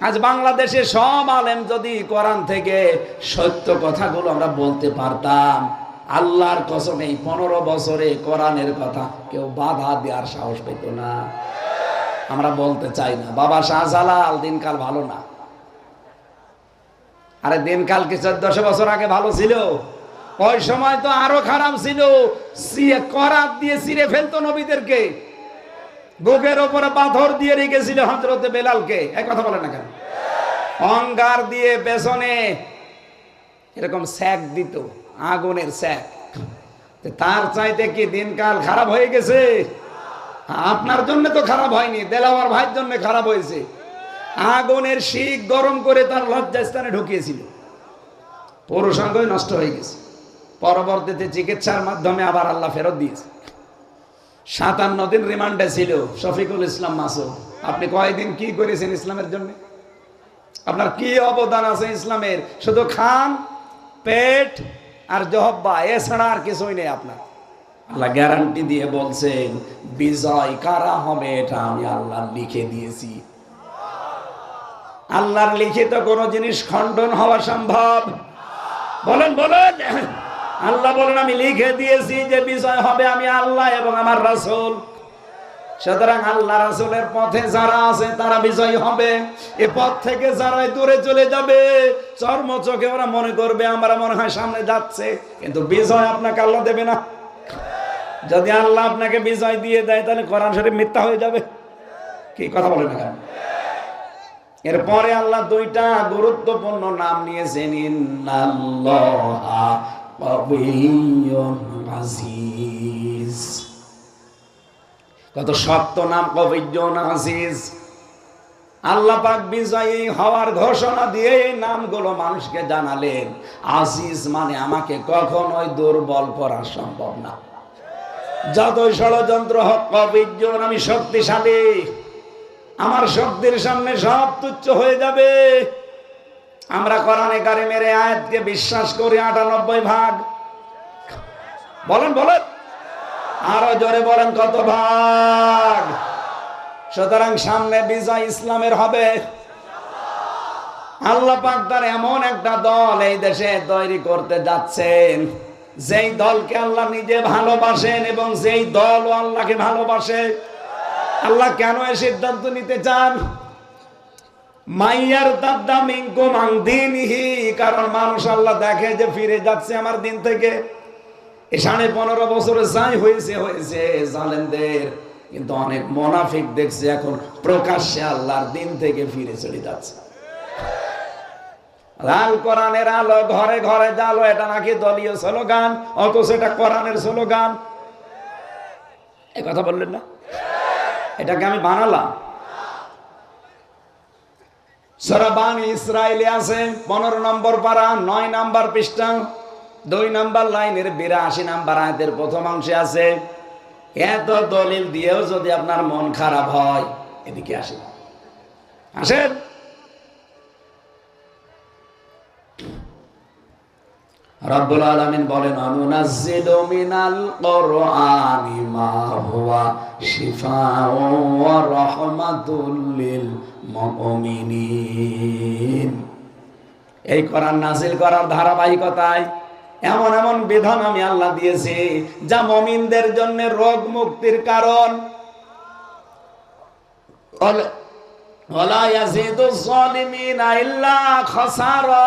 আজ বাংলাদেশে সব আলেম যদি কোরআন থেকে সত্য কথাগুলো আমরা বলতে পারতাম, আল্লাহর কসম এই পনেরো বছরে কোরআনের কথা কেউ বাধা দেওয়ার সাহস পেত না। আমরা বলতে চাই না, বাবা শাহজালাল, দিনকাল ভালো না। আরে দিনকাল কি চোদ্দশো বছর আগে ভালো ছিল? ওই সময় তো আরও খারাপ ছিল। করাত দিয়ে ছিঁড়ে ফেলতো নবীদেরকে। বুকের ওপরে পাথর দিয়ে রেখেছিল হজরতে বেলালকে। এক কথা বলে না কেন? অঙ্গার দিয়ে পেছনে এরকম স্যাক দিত, আগুনের স্যাক। তার চাইতে কি দিনকাল খারাপ হয়ে গেছে? আপনার জন্য তো খারাপ হয়নি, দেলাওয়ার ভাইয়ের জন্য খারাপ হয়েছে। আগুনের শিখ গরম করে তার লজ্জাস্থানে ঢুকিয়েছিল। পৌরসংঘই নষ্ট হয়ে গেছে। পরবর্তীতে চিকিৎসার মাধ্যমে আবার আল্লাহ ফেরত দিয়েছে। সাতান্ন দিন রিমান্ডে ছিল, শফিকুল ইসলাম মাসুদ আপনি কয়দিন কি করেছেন ইসলামের জন্য? আপনার কি অবদান আছে ইসলামের? শুধু খান, পেট আর জহব্বা, এছাড়া আর কিছুই নেই আপনার। আল্লাহ গ্যারান্টি দিয়ে বলছেন, বিজয় কারা হবে এটা আমি আল্লাহ লিখে দিয়েছি। আল্লাহর লিখিত কোন জিনিস খণ্ডন হওয়া সম্ভব? বলেন বলেন। আল্লাহ বলেন, আমি লিখে দিয়েছি যে বিজয় হবে আমি আল্লাহ এবং আমার রাসূল। সুতরাং আল্লাহ রাসূলের পথে যারা আছে, তারা বিজয়ী হবে। এ পথ থেকে যারা দূরে চলে যাবে, চর্ম চোখে ওরা মনে করবে, আমরা মনে হয় সামনে যাচ্ছে। কিন্তু বিজয় আপনাকে আল্লাহ দেবে না। যদি আল্লাহ আপনাকে বিজয় দিয়ে দেয়, তাহলে কোরআন শরীফ মিথ্যা হয়ে যাবে। কি কথা বলেন না এরপরে আল্লাহ দুইটা গুরুত্বপূর্ণ নাম নিয়েছেন, ইন্নাল্লাহা আজিজ কত শক্ত নাম কবিয়্যুন আজিজ আল্লাহ বিজয়ী হওয়ার ঘোষণা দিয়ে এই নামগুলো মানুষকে জানালেন। আজিজ মানে আমাকে কখনোই দুর্বল করা সম্ভব না। যতই ষড়যন্ত্র হোক কবিজন আমি শক্তিশালী। আমার শক্তির সামনে সব তুচ্ছ হয়ে যাবে। আমরা কোরআনে কারিমের আয়াতকে বিশ্বাস করি আটানব্বই ভাগ। বলেন বলেন। আরও জোরে বলেন কত ভাগ? সুতরাং সামনে বিজয় ইসলামের হবে। আল্লাহ পাক তার এমন একটা দল এই দেশে তৈরি করতে যাচ্ছেন, যেই দলকে আল্লাহ নিজে ভালোবাসেন এবং যেই দল আল্লাহকে ভালোবাসে। আল্লাহ কেন এই সিদ্ধান্ত নিতে চান? মাইয়ার দাদা মিঙ্কুম দিনহি, কারণ মানুষ আল্লাহ দেখে যে ফিরে যাচ্ছে আমার দিন থেকে। সাড়ে পনেরো বছরে যাই হয়েছে হয়েছে জালেমদের। কিন্তু অনেক মোনাফিক দেখছে এখন প্রকাশ্যে আল্লাহর দিন থেকে ফিরে চলে যাচ্ছে। লাল কোরআনের আলো, ঘরে ঘরে জালো, এটা নাকি দলীয় স্লোগান? অথচ এটা কোরআনের স্লোগান। এই কথা বললেন না? এটাকে আমি বানালাম। সরাবান ইসরায়েলে আছে পনেরো নম্বর পারা নয় নাম্বার পৃষ্ঠা, দুই নাম্বার লাইনের বিরাশি নাম্বার আয়াতের প্রথম অংশে আছে, এত দলিল দিয়েও যদি আপনার মন খারাপ হয়, এদিকে আসে আসেন। রব্বুল বলেন মিনাল কোরআনি মা হুয়া লিল মুমিনিন। এই কোরআন নাজিল করার ধারাবাহিকতায় এমন এমন বিধান আমি আল্লাহ দিয়েছি, যা মমিনদের জন্য রোগ মুক্তির কারণ। ওলা ইয়াজিদু যালিমিনা ইল্লা খাসারা।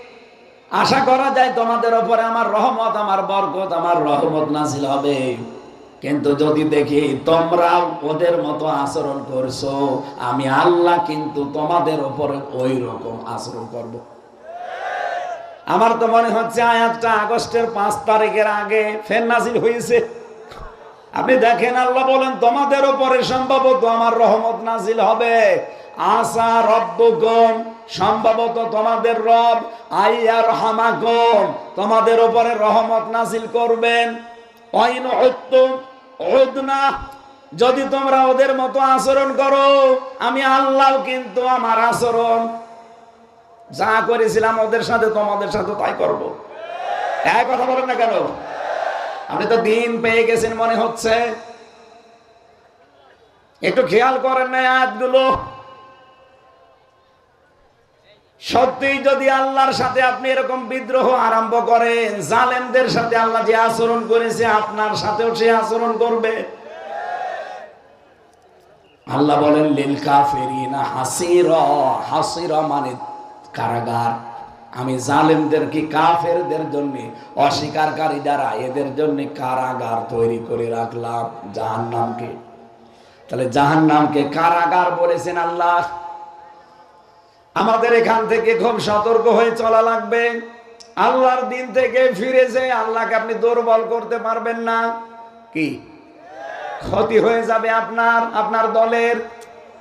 আশা করা যায় তোমাদের ওপরে আমার রহমত, আমার বরকত, আমার রহমত নাজিল হবে। কিন্তু যদি দেখি তোমরা ওদের মতো আচরণ করছ, আমি আল্লাহ কিন্তু তোমাদের ওপরে ওই রকম আচরণ করব। আমার তো মনে হচ্ছে আয়াতটা আগস্টের পাঁচ তারিখের আগে ফের নাজিল হয়েছে। আপনি দেখেন আল্লাহ বলেন, তোমাদের ওপরে সম্ভবত আমার রহমত নাজিল হবে। আসা রব্বুকুম, সম্ভবত তোমাদের রব আইয়ার হামাকুম তোমাদের উপরে রহমত নাজিল করবেন। অইন উদনা যদি তোমরা ওদের মতো আচরণ করো, আমি আল্লাহ কিন্তু আমার আচরণ, যা করেছিলাম ওদের সাথে, তোমাদের সাথে তাই করব। এক কথা বলেন না কেন? আপনি তো দিন পেয়ে গেছেন মনে হচ্ছে। একটু খেয়াল করেন না আয়াতগুলো। সত্যিই যদি আল্লাহর সাথে আপনি এরকম বিদ্রোহ আরম্ভ করেন, জালেমদের সাথে আল্লাহ যে আচরণ করেছে, আপনার সাথেও সে আচরণ করবে। আল্লাহ বলেন, লিল কাফিরিনা হাসিরা। হাসিরা মানে কারাগার। আমি জালেমদেরকে কাফেরদের জন্য অস্বীকারী দ্বারা এদের জন্য কারাগার তৈরি করে রাখলাম জাহান্নামকে? তাহলে জাহান্নামকে কারাগার বলেছেন আল্লাহ। আমাদের এখান থেকে খুব সতর্ক হয়ে চলা লাগবে। আল্লাহর দিন থেকে ফিরে যে আল্লাহকে আপনি দুর্বল করতে পারবেন না। কি? ক্ষতি হয়ে যাবে আপনার আপনার দলের।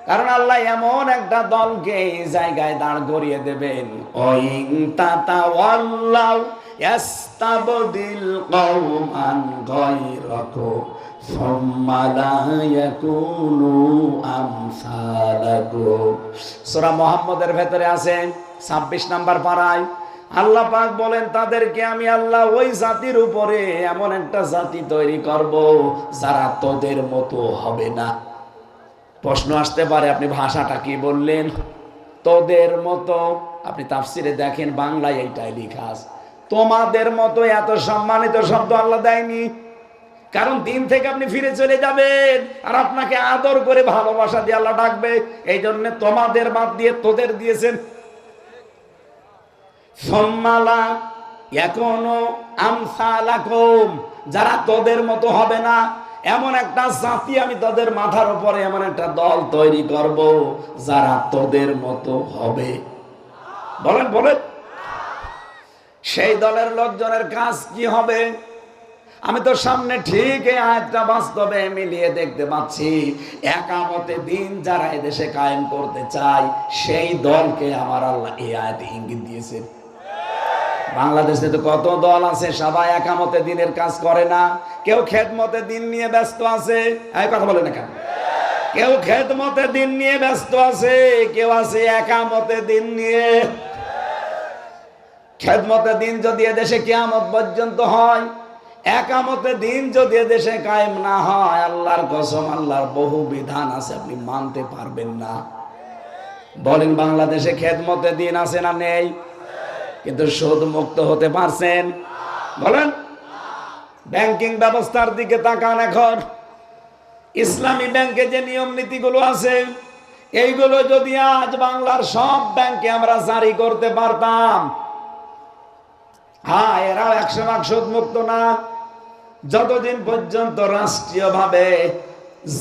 কারণ আল্লাহ এমন একটা দলকে জায়গায় দাঁড় করিয়ে দেবেন। ওই তাতা ওয়াল্লাউ ইয়াকুনু আমসালাকুম সূরা মুহাম্মদের ভেতরে আছে 26 নাম্বার আল্লাহ পাক বলেন, তাদেরকে আমি আল্লাহ ওই জাতির উপরে এমন একটা জাতি তৈরি করব যারা তোদের মতো হবে না। প্রশ্ন আসতে পারে, আপনি ভাষাটা কি বললেন? তোদের মতো, আপনি তাফসিরে দেখেন, বাংলায় এইটাই লিখা আছে। তোমাদের মতো এত সম্মানিত শব্দ আল্লাহ দেয়নি। কারণ দিন থেকে আপনি ফিরে চলে যাবেন আর আপনাকে আদর করে ভালোবাসা দিয়ে আল্লাহ ডাকবে। এই জন্য তোমাদের বাদ দিয়ে তোদের দিয়েছেন। সম্মালা এখনও আমসালাকুম, যারা তোদের মতো হবে না। এমন একটা জাতি আমি তোদের মাথার উপরে এমন একটা দল তৈরি করব, যারা তোদের মতো হবে। বলেন বলেন। সেই দলের লোকজনের কাজ কি হবে? আমি তো সামনে ঠিক আয়াতটা বাস্তবে মিলিয়ে দেখতে পাচ্ছি। একামতে দিন যারা এদেশে কায়েম করতে চায়, সেই দলকে আমার আল্লাহ এই আয়াতে ইঙ্গিত দিয়েছে। বাংলাদেশে তো কত দল আছে, সবাই একামতে দিনের কাজ করে না। কেউ খেদমতে দিন নিয়ে ব্যস্ত আছে, এই কথা বলে না কেন? কেউ খেদমতে দিন নিয়ে ব্যস্ত আছে, কেউ আছে একামতে দিন নিয়ে খেদমতে দিন যদি এদেশে কেয়ামত পর্যন্ত হয় একামতে দিন যদি এদেশে কায়েম না হয়, আল্লাহর কসম, আল্লাহর বহু বিধান আছে, আপনি মানতে পারবেন না। বলেন, বাংলাদেশে খেদমতে দিন আছে না নেই? কিন্তু সুদ মুক্ত হতে পারছেন? বলেন। ব্যাংকিং ব্যবস্থার দিকে তাকান এখন। ইসলামী ব্যাংকে যে নিয়ম নীতিগুলো আছে, এইগুলো যদি আজ বাংলার সব ব্যাংকে আমরা জারি করতে পারতাম হ্যাঁ এরাও একশো ভাগ সুদ মুক্ত না। যতদিন পর্যন্ত রাষ্ট্রীয়ভাবে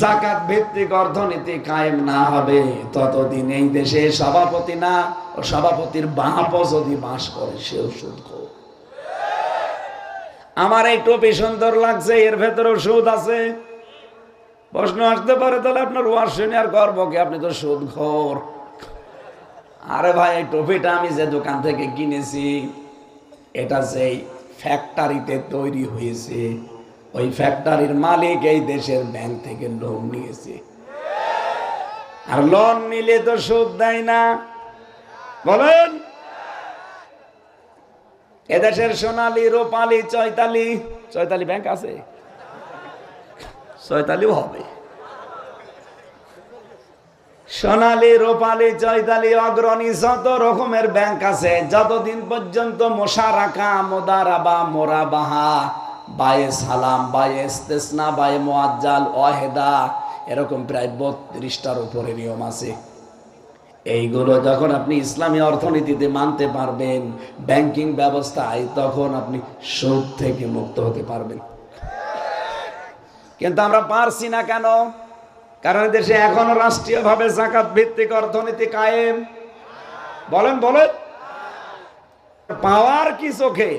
জাকাত ভিত্তিক অর্থনীতি কায়েম না হবে, ততদিন এই দেশে সভাপতি না ও সভাপতির বাপ যদি বাস করে, সেও সুদ আমার এই টপি সুন্দর লাগছে, এর ভেতরেও সুদ আছে। প্রশ্ন আসতে পারে, তাহলে আপনার ওয়ার শুনে করব কি? আপনি তো সুদ খোর আরে ভাই, এই টপিটা আমি যে দোকান থেকে কিনেছি এটা যেই ফ্যাক্টরিতে তৈরি হয়েছে, ওই ফ্যাক্টরির মালিক এই দেশের ব্যাংক থেকে লোন নিয়েছে। আর লোন নিলে তো সুদ দেয় না। বলেন। এদেশের সোনালী, রূপালী, চৈতালি চৈতালি ব্যাংক আছে। চৈতালিও হবে। সোনালী, রূপালী চৈতালি অগ্রণী, যত রকমের ব্যাংক আছে, যতদিন পর্যন্ত মোশারাকা মোদারাবা মোরাবাহা বায়ে সালাম, বায়ে ইস্তেসনা, বায়ে মোয়াজ্জাল ওয়াহেদা, এরকম প্রায় বত্রিশটার উপরে নিয়ম আছে। এইগুলো যখন আপনি ইসলামী অর্থনীতিতে মানতে পারবেন ব্যাংকিং ব্যবস্থায় তখন আপনি সুদ থেকে মুক্ত হতে পারবেন। কিন্তু আমরা পারছি না কেন? কারণ দেশে এখনও রাষ্ট্রীয়ভাবে জাকাত ভিত্তিক অর্থনীতি কায়েম। বলেন বলেন। পাওয়ার কি চোখে?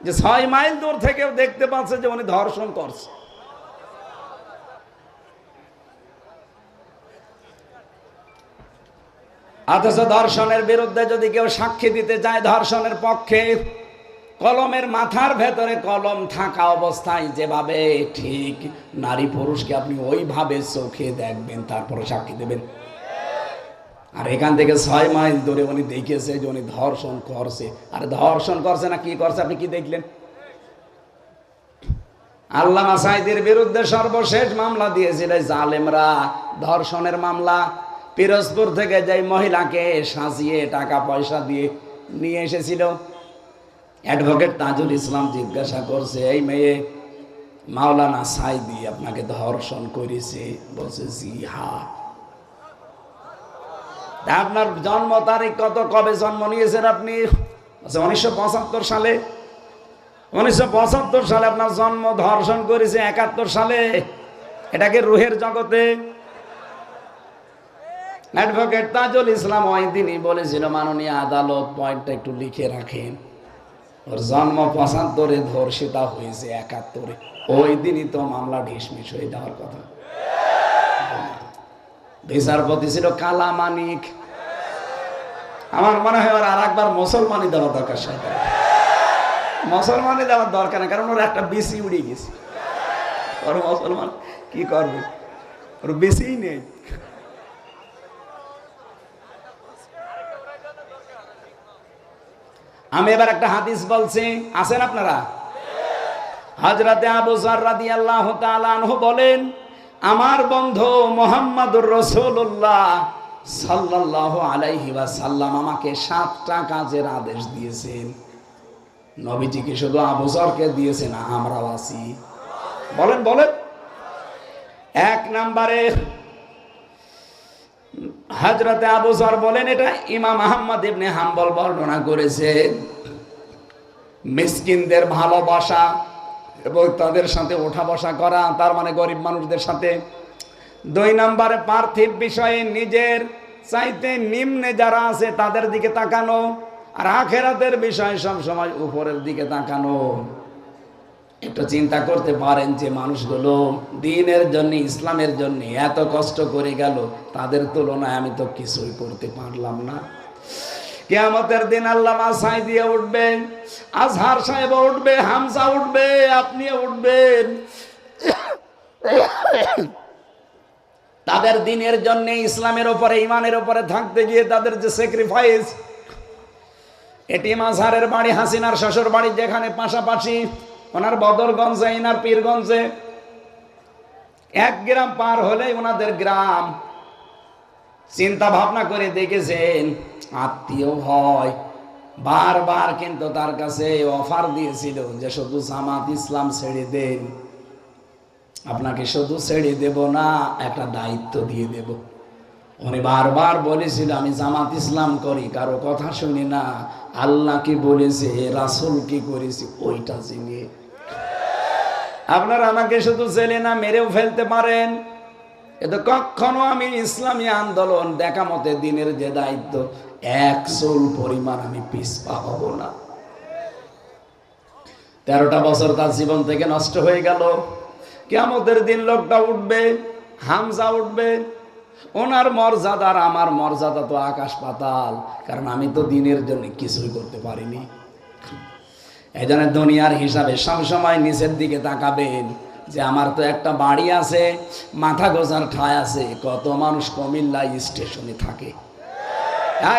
যে ছয় মাইল দূর থেকেও দেখতে পাচ্ছে যে উনি ধর্ষণ করছে। অথচ ধর্ষণের বিরুদ্ধে যদি কেউ সাক্ষী দিতে চায় ধর্ষণের পক্ষে কলমের মাথার ভেতরে কলম থাকা অবস্থায় যেভাবে ঠিক নারী পুরুষকে আপনি ওইভাবে চোখে দেখবেন, তারপরে সাক্ষী দেবেন। আর এখান থেকে ছয় মাইল দূরে উনি দেখেছে যে উনি ধর্ষণ করছে। আর ধর্ষণ করছে না, কি করছে আপনি কি দেখলেন? আল্লাহ সাইদের বিরুদ্ধে সর্বশেষ মামলা দিয়েছিল জালেমরা। ধর্ষণের মামলা। পিরোজপুর থেকে যে মহিলাকে সাজিয়ে টাকা পয়সা দিয়ে নিয়ে এসেছিল অ্যাডভোকেট তাজুল ইসলাম জিজ্ঞাসা করছে, এই মেয়ে মাওলানা সাইদি আপনাকে ধর্ষণ করেছে। বলছে, জি, হা। আপনার জন্ম তারিখ কত, কবে জন্ম নিয়েছেন আপনি? উনিশশো পঁচাত্তর সালে, উনিশশো পঁচাত্তর সালে আপনার জন্ম ধর্ষণ করেছে, একাত্তর সালে? এটাকে রুহের জগতে? অ্যাডভোকেট তাজুল ইসলাম ওই দিনই বলেছিল, মাননীয় আদালত পয়েন্টটা একটু লিখে রাখেন। ওর জন্ম পঁচাত্তরে ধর্ষিতা হয়েছে একাত্তরে। ওই দিনই তো মামলা ঢিসমিস হয়ে যাওয়ার কথা। বিচারপতি ছিল কালা মানিক আমার মনে হয় ওর আর একবার মুসলমানই দেওয়া দরকার সরকার মুসলমানই দেওয়ার দরকার নেই, কারণ ওর একটা বেশি উড়ে গেছে। ওর মুসলমান কি করবে? ওর বেশিই নেই। আমি এবার একটা হাদিস বলছি। আছেন আপনারা? হজরতে আবু জাররাদি আল্লাহ বলেন, আমার বন্ধু মোহাম্মদুর রসুল্লাহ সাল্লাল্লাহু আলাইহি সাল্লাম আমাকে সাতটা কাজের আদেশ দিয়েছেন। নবীজিকে শুধু আবুজরকে দিয়েছেন আমরাও আছি। বলেন বলেন। এক নম্বরে হজরতে আবুজর বলেন, এটা ইমাম আহম্মদ ইবনে হাম্বল বর্ণনা করেছে। মিসকিনদের ভালোবাসা এবং তাদের সাথে ওঠা বসা করা, তার মানে গরিব মানুষদের সাথে। দুই নম্বরে পার্থিব বিষয়ে নিজের চাইতে নিম্নে যারা আছে তাদের দিকে তাকানো, আর আখেরাতের বিষয়ে সব সময় উপরের দিকে তাকানো। একটু চিন্তা করতে পারেন যে মানুষগুলো দিনের জন্য, ইসলামের জন্য এত কষ্ট করে গেল, তাদের তুলনায় আমি তো কিছুই করতে পারলাম না। কেয়ামতের দিন আল্লাহ মাসাই দিয়ে উঠবেন, আজহার সাহেব উঠবে হামসা উঠবে, আপনি উঠবেন। তাদের দিনের জন্য, ইসলামের ওপরে ইমানের ওপরে থাকতে গিয়ে তাদের যে স্যাক্রিফাইস এটি মাঝহারের বাড়ি, হাসিনার শ্বশুর বাড়ি যেখানে পাশাপাশি ওনার বদরগঞ্জে, ইনার পীরগঞ্জে। এক গ্রাম পার হলে ওনাদের গ্রাম। চিন্তা ভাবনা করে দেখেছেন, আত্মীয় হয় বারবার কিন্তু তার কাছে অফার দিয়েছিল যে শুধু জামাত ইসলাম ছেড়ে দেন। আপনাকে শুধু ছেড়ে দেব না, একটা দায়িত্ব দিয়ে দেব। উনি বারবার বলেছিল, আমি জামাত ইসলাম করি, কারও কথা শুনি না। আল্লাহ কি বলেছে, রাসুল কি করেছে, ওইটা চিনিয়ে আপনারা আমাকে শুধু জেলে না মেরেও ফেলতে পারেন। কিন্তু কখনো আমি ইসলামী আন্দোলন দেখা মতে দিনের যে দায়িত্ব, এক চুল পরিমাণ আমি পিসপা হব না। তেরোটা বছর তার জীবন থেকে নষ্ট হয়ে গেল। কেমতের দিন লোকটা উঠবে, হামজা উঠবে। ওনার মর্যাদা আর আমার মর্যাদা তো আকাশ পাতাল, কারণ আমি তো দিনের জন্য কিছুই করতে পারিনি। এই দুনিয়ার হিসাবে সবসময় নিচের দিকে তাকাবেন যে আমার তো একটা বাড়ি আছে, মাথা গোজার ঠায় আছে, কত মানুষ কমিল্লা স্টেশনে থাকে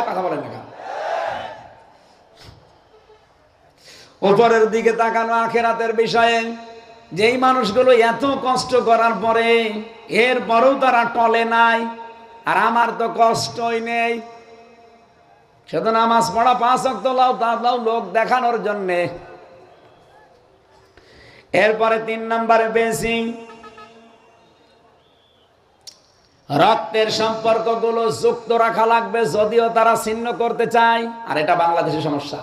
কথা বলেন না কেন? উপরের দিকে তাকানো আখেরাতের বিষয়ে, যেই মানুষগুলো এত কষ্ট করার পরে এর পরেও তারা টলে নাই, আর আমার তো কষ্টই নেই শুধু নামাজ পড়া পাঁচ অক্ত লাও তাও লোক দেখানোর জন্যে। এরপরে তিন নম্বরে বেশি রক্তের সম্পর্কগুলো যুক্ত রাখা লাগবে যদিও তারা ছিন্ন করতে চায়, আর এটা বাংলাদেশের সমস্যা।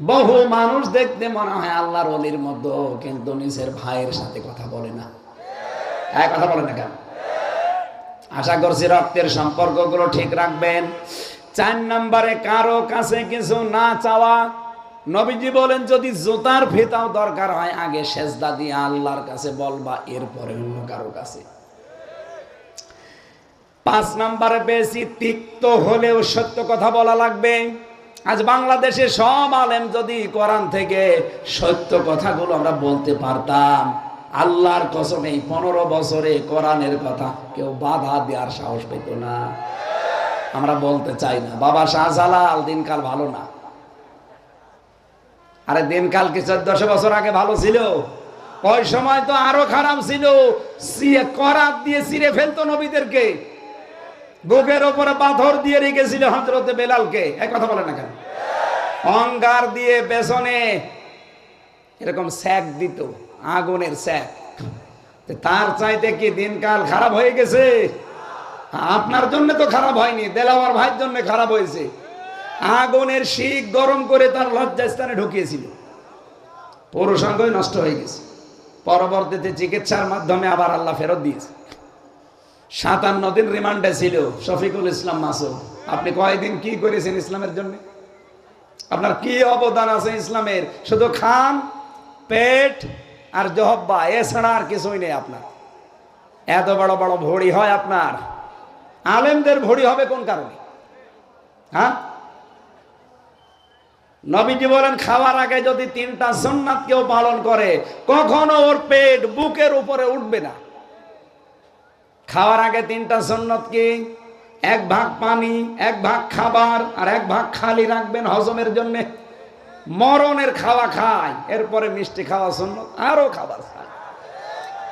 বহু মানুষ দেখতে মনে হয় আল্লাহর অলির মতো, কিন্তু নিজের ভাইয়ের সাথে কথা বলে না। হ্যাঁ কথা বলে না কেন? আশা করছি রক্তের সম্পর্কগুলো ঠিক রাখবেন। চার নম্বরে কারও কাছে কিছু না চাওয়া, নবীজি বলেন, যদি জুতার ফিতাও দরকার হয়, আগে সেজদা দিয়ে আল্লাহর কাছে বলবা, এরপরে অন্য কারও কাছে। পাঁচ নাম্বারে বেশি তিক্ত হলেও সত্য কথা বলা লাগবে, আজ বাংলাদেশে সব আলেম যদি কোরআন থেকে সত্য কথাগুলো আমরা বলতে পারতাম, আল্লাহর কসম এই পনেরো বছরে কোরআনের কথা কেউ বাধা দেওয়ার সাহস পেত না। আমরা বলতে চাই না। বাবা শাহজালাল, দিনকাল ভালো না। আরে দিনকাল কি চোদ্দশো বছর আগে ভালো ছিল? ওই সময় তো আরও খারাপ ছিল। করাত দিয়ে ছিঁড়ে ফেলতো নবীদেরকে। বুকের ওপরে পাথর দিয়ে রেখেছিল বেলালকে। এক কথা বলে না কেন? অঙ্গার দিয়ে পেছনে এরকম স্যাক দিত, আগুনের স্যাক। তার চাইতে কি দিনকাল খারাপ হয়ে গেছে? আপনার জন্য তো খারাপ হয়নি, দেলাওয়ার ভাইয়ের জন্য খারাপ হয়েছে। আগুনের শিখ গরম করে তার লজ্জাস্থানে ঢুকিয়েছিল। পুরুষাঙ্গই নষ্ট হয়ে গেছে। পরবর্তীতে চিকিৎসার মাধ্যমে আবার আল্লাহ ফেরত দিয়েছে। সাতান্ন দিন রিমান্ডে ছিল শফিকুল ইসলাম মাসুদ। আপনি কয়দিন কি করেছেন ইসলামের জন্য? আপনার কি অবদান আছে ইসলামের? শুধু খান, পেট আর জহব্বা, এছাড়া আর কিছুই নেই আপনার। এত বড় বড় ভড়ি হয় আপনার। আলেমদের ভড়ি হবে কোন কারণে? হ্যাঁ? নবীজি বলেন, খাওয়ার আগে যদি তিনটা সন্ন্যাত কেউ পালন করে, কখনো ওর পেট বুকের উপরে উঠবে না। খাওয়ার আগে তিনটা সন্ন্যত কি? এক ভাগ পানি, এক ভাগ খাবার, আর এক ভাগ খালি রাখবেন হজমের জন্য। মরণের খাওয়া খায়, এরপরে মিষ্টি খাওয়া সন্ন্যত আরও খাবার খায়।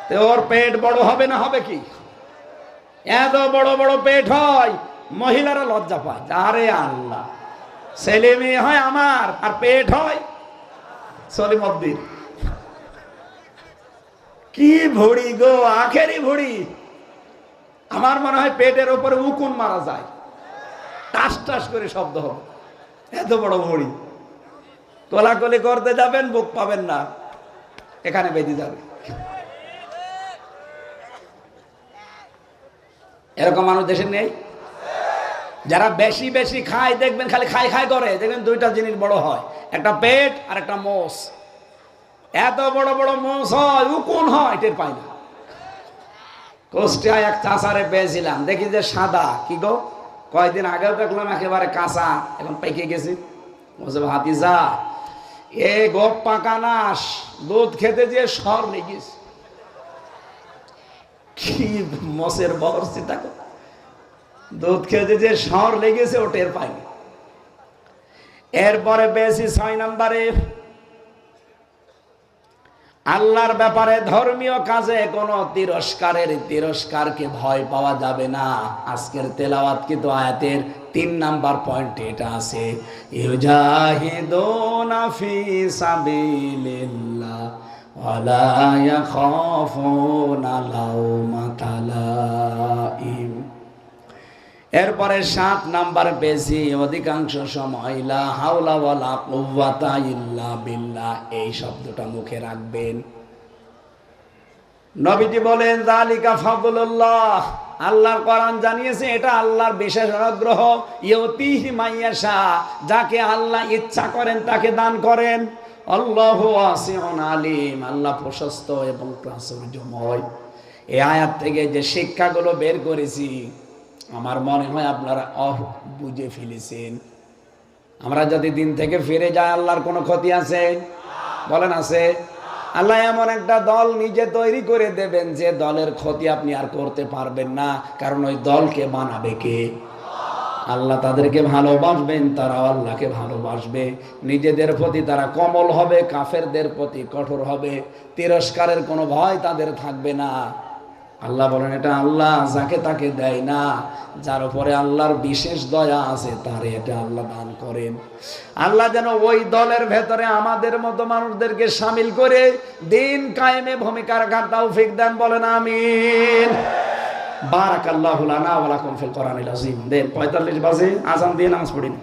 তো ওর পেট বড় হবে না, হবে কি? এত বড় বড় পেট হয়, মহিলারা লজ্জা পায়। আরে আল্লাহ, ছেলে মেয়ে হয় আমার, আর পেট হয় সলিমদ্দিন কি ভুড়ি গো, আখেরি ভুড়ি। আমার মনে হয় পেটের ওপরে উকুন মারা যায়। টাস টাস করে শব্দ হবে। এত বড় ভুড়ি। কোলাকুলি করতে যাবেন, বুক পাবেন না। এখানে বেঁধে যাবে। এরকম মানুষ দেশে নেই? যারা বেশি বেশি খায়, দেখবেন খালি খাই খাই করে, দেখবেন দুইটা জিনিস বড় হয়। একটা পেট আর একটা মোষ। এত বড় বড় মোষ হয় উকুন হয়? টের পাই না। কোষ্টিয়ায় এক চাষারে পেয়েছিলাম, দেখি যে সাদা। কি গো? কয়েকদিন আগেও দেখলাম একেবারে কাঁচা, এখন পেকে গেছি। বলছে, ভাতিজা, এ গোপ পাকানাস দুধ খেতে যে সর লেগিস কি মসের বর চিন্তা কর দুধ খেতে যে সর লেগেছে, ও টের পাইনি এরপরে বেশি ছয় নম্বরে, আল্লাহর ব্যাপারে ধর্মীয় কাজে কোনো তিরস্কারের তিরস্কারকে ভয় পাওয়া যাবে না। আজকের তেলাওয়াত কিন্তু আয়াতের তিন নাম্বার পয়েন্ট এটা আছে। ইউজাহিদুনা ফি সাবিলিল্লাহ। লাউমাতা লাইম এরপরে সাত নাম্বার বেশি অধিকাংশ সময় লা হাওলা ওয়ালা কুওয়াতা ইল্লা বিল্লাহ, এই শব্দটা মুখে রাখবেন। নবীজি বলেন জালিকা ফাদলুল্লাহ। আল্লাহর কোরআন জানিয়েছে, এটা আল্লাহর বিশেষ অনুগ্রহ। ইয়তিহি মাইয়াশা, যাকে আল্লাহ ইচ্ছা করেন, তাকে দান করেন। আল্লাহু ওয়াসিউন আলিম, আল্লাহ প্রশস্ত এবং প্রাচুর্যময়। এই আয়াত থেকে যে শিক্ষাগুলো বের করেছি, আমার মনে হয় আপনারা অহ বুঝে ফেলেছেন। আমরা যদি দিন থেকে ফিরে যাই, আল্লাহর কোনো ক্ষতি আছে? বলেন আছে। আল্লাহ এমন একটা দল নিজে তৈরি করে দেবেন, যে দলের ক্ষতি আপনি আর করতে পারবেন না। কারণ ওই দলকে বানাবে কে? আল্লাহ তাদেরকে ভালোবাসবেন, তারাও আল্লাহকে ভালোবাসবে। নিজেদের প্রতি তারা কমল হবে, কাফেরদের প্রতি কঠোর হবে। তিরস্কারের কোনো ভয় তাদের থাকবে না। আল্লাহ বলেন, এটা আল্লাহ যাকে তাকে দেয় না, যার উপরে আল্লাহর বিশেষ দয়া আছে, তারে এটা আল্লাহ দান করেন। আল্লাহ যেন ওই দলের ভেতরে আমাদের মতো মানুষদেরকে সামিল করে দিন কায়েমে ভূমিকা রাখার তৌফিক দেন, বলেন আমিন। বারাকাল্লাহু লানা ওয়া লাকুম ফিল কোরআনিল আজিম দেন 45 বাজে আজান দিয়ে নামাজ পড়িনি